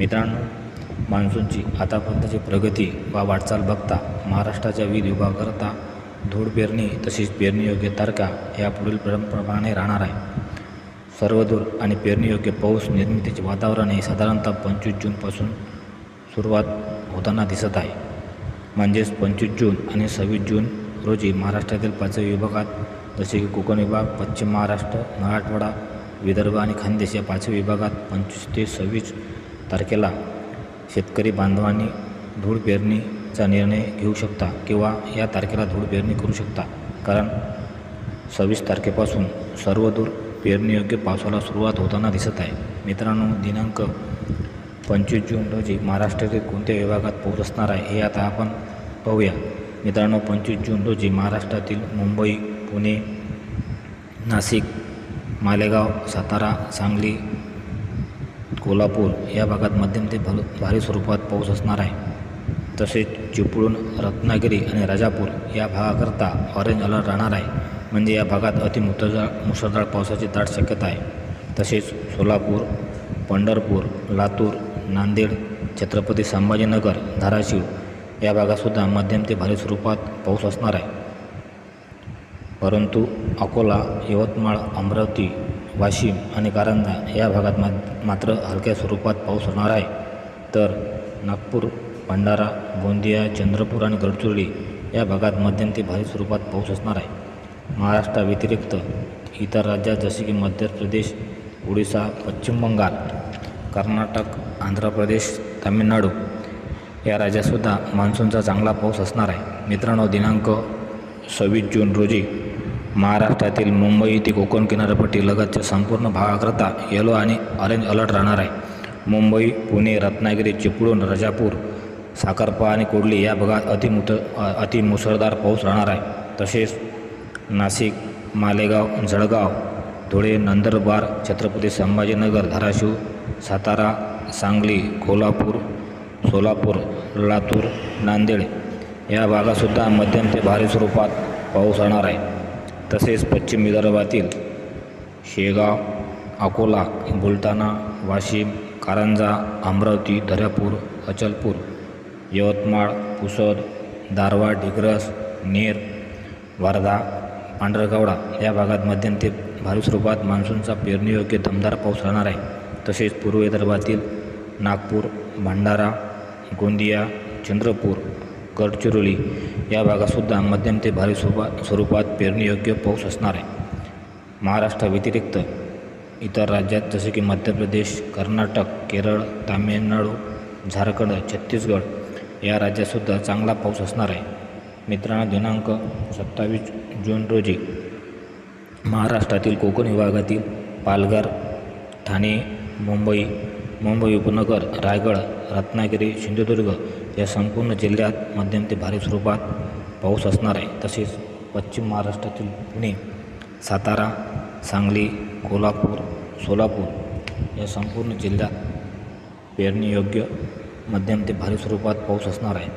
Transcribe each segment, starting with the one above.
मित्रांनो मान्सूनची आतापर्यंतची प्रगती वा वाटचाल बघता महाराष्ट्राच्या विविध विभागाकरता धूळ पेरणी तसेच पेरणीयोग्य तारखा या पुढील प्रमाणे राहणार आहे. सर्वदूर आणि पेरणीयोग्य पाऊस निर्मितीचे वातावरण हे साधारणतः पंचवीस जूनपासून सुरुवात होताना दिसत आहे. म्हणजेच पंचवीस जून आणि सव्वीस जून रोजी महाराष्ट्रातील पाचवी विभागात जसे की कोकण विभाग पश्चिम महाराष्ट्र मराठवाडा विदर्भ आणि खानदेश या पाचवी विभागात पंचवीस ते सव्वीस तारखेला शेतकरी बांधवांनी धूळ पेरणीचा निर्णय घेऊ शकता किंवा या तारखेला धूळ पेरणी करू शकता. कारण सव्वीस तारखेपासून सर्वदूर पेरणीयोग्य पावसाला सुरुवात होताना दिसत आहे. मित्रांनो दिनांक पंचवीस जून रोजी महाराष्ट्रातील कोणत्या विभागात पाऊस असणार आहे हे आता आपण पाहूया. मित्रांनो पंचवीस जून रोजी महाराष्ट्रातील मुंबई पुणे नाशिक मालेगाव सातारा सांगली कोल्हापूर या भागात मध्यम ते भल भारी स्वरूपात पाऊस असणार आहे. तसेच चिपळूण रत्नागिरी आणि राजापूर या भागाकरता ऑरेंज अलर्ट राहणार आहे. म्हणजे या भागात अतिमुसळधार मुसळधार पावसाची दाट शक्यता आहे. तसेच सोलापूर पंढरपूर लातूर नांदेड छत्रपती संभाजीनगर धाराशिव या भागातसुद्धा मध्यम ते भारी स्वरूपात पाऊस असणार आहे. परंतु अकोला यवतमाळ अमरावती वाशिम आणि कारंजा या भागात मा मात्र हलक्या स्वरूपात पाऊस होणार आहे. तर नागपूर भंडारा गोंदिया चंद्रपूर आणि गडचिरोली या भागात मध्यम ते भारी स्वरूपात पाऊस असणार आहे. महाराष्ट्राव्यतिरिक्त इतर राज्यात जसे की मध्य प्रदेश ओडिसा पश्चिम बंगाल कर्नाटक आंध्र प्रदेश तामिळनाडू या राज्यातसुद्धा मान्सूनचा चांगला पाऊस असणार आहे. मित्रांनो दिनांक सव्वीस जून रोजी महाराष्ट्रातील मुंबई ते कोकण किनारपट्टी लगतच्या संपूर्ण भागाकरता येलो आणि ऑरेंज अलर्ट राहणार आहे. मुंबई पुणे रत्नागिरी चिपळूण राजापूर साखरपा आणि कोडली या भागात अतिमुत अतिमुसळधार पाऊस राहणार आहे. तसेच नाशिक मालेगाव जळगाव धुळे नंदुरबार छत्रपती संभाजीनगर धाराशिव सातारा सांगली कोल्हापूर सोलापूर लातूर नांदेड या भागातसुद्धा मध्यम ते भारी स्वरूपात पाऊस राहणार आहे. तसेच पश्चिम विदर्भातील शेगाव अकोला बुलढाणा वाशिम कारंजा अमरावती दर्यापूर अचलपूर यवतमाळ पुसद दारवा डिग्रस नेर वर्धा पांढरगावडा या भागात मध्यम ते भारी स्वरूपात मान्सूनचा पेरणीयोग्य दमदार पाऊस राहणार आहे. तसेच पूर्व विदर्भातील नागपूर भंडारा गोंदिया चंद्रपूर गडचिरोली या भागातसुद्धा मध्यम ते भारी स्वरूपा स्वरूपात पेरणीयोग्य पाऊस असणार आहे. महाराष्ट्राव्यतिरिक्त इतर राज्यात जसे की मध्य प्रदेश कर्नाटक केरळ तामिळनाडू झारखंड छत्तीसगड या राज्यातसुद्धा चांगला पाऊस असणार आहे. मित्रांनो दिनांक सत्तावीस जून रोजी महाराष्ट्रातील कोकण विभागातील पालघर ठाणे मुंबई मुंबई उपनगर रायगड रत्नागिरी सिंधुदुर्ग या संपूर्ण जिल्ह्यात मध्यम ते भारी स्वरूपात पाऊस असणार आहे. तसेच पश्चिम महाराष्ट्रातील पुणे सातारा सांगली कोल्हापूर सोलापूर या संपूर्ण जिल्ह्यात पेरणीयोग्य मध्यम ते भारी स्वरूपात पाऊस असणार आहे.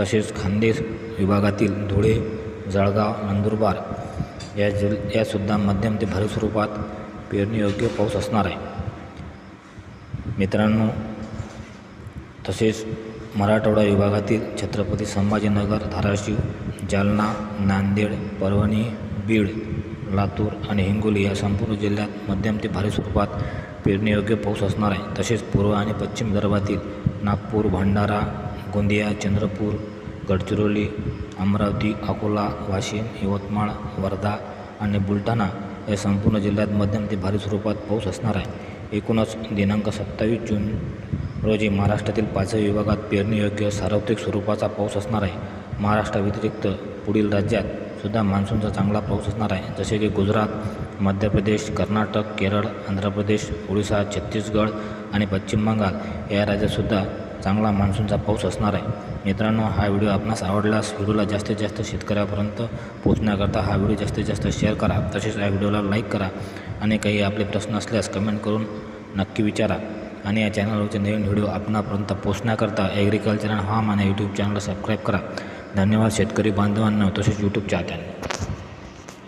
तसेच खानदेश विभागातील धुळे जळगाव नंदुरबार या जिल यासुद्धा मध्यम ते भारी स्वरूपात पेरणीयोग्य पाऊस असणार आहे. मित्रांनो तसेच मराठवाडा विभागातील छत्रपती संभाजीनगर धाराशिव जालना नांदेड परभणी बीड लातूर आणि हिंगोली या संपूर्ण जिल्ह्यात मध्यम ते भारी स्वरूपात पेरणीयोग्य पाऊस असणार आहे. तसेच पूर्व आणि पश्चिम विदर्भातील नागपूर भंडारा गोंदिया चंद्रपूर गडचिरोली अमरावती अकोला वाशिम यवतमाळ वर्धा आणि बुलढाणा या संपूर्ण जिल्ह्यात मध्यम ते भारी स्वरूपात पाऊस असणार आहे. एकूणच दिनांक सत्तावीस जून रोजी महाराष्ट्रातील पाचही विभागात पेरणीयोग्य सार्वत्रिक स्वरूपाचा पाऊस असणार आहे. महाराष्ट्राव्यतिरिक्त पुढील राज्यात सुद्धा मान्सूनचा चांगला पाऊस असणार आहे. जसे की गुजरात मध्य प्रदेश कर्नाटक केरळ आंध्र प्रदेश ओडिसा छत्तीसगड आणि पश्चिम बंगाल या राज्यातसुद्धा चांगला मान्सूनचा पाऊस असणार आहे. मित्रांनो हा व्हिडिओ आपणास आवडल्यास व्हिडिओला जास्तीत जास्त शेतकऱ्यापर्यंत पोहोचण्याकरता हा व्हिडिओ जास्तीत जास्त शेअर करा. तसेच या व्हिडिओला लाईक करा आणि काही आपले प्रश्न असल्यास कमेंट करून नक्की विचारा. आणि या चॅनलवरचे नवीन व्हिडिओ आपणापर्यंत पोचण्याकरता ॲग्रिकल्चर अँड हवामान या यूट्यूब चॅनलला सबस्क्राईब करा धन्यवाद शेतकरी बांधवांना तसेच यूट्यूब चाहत्यांना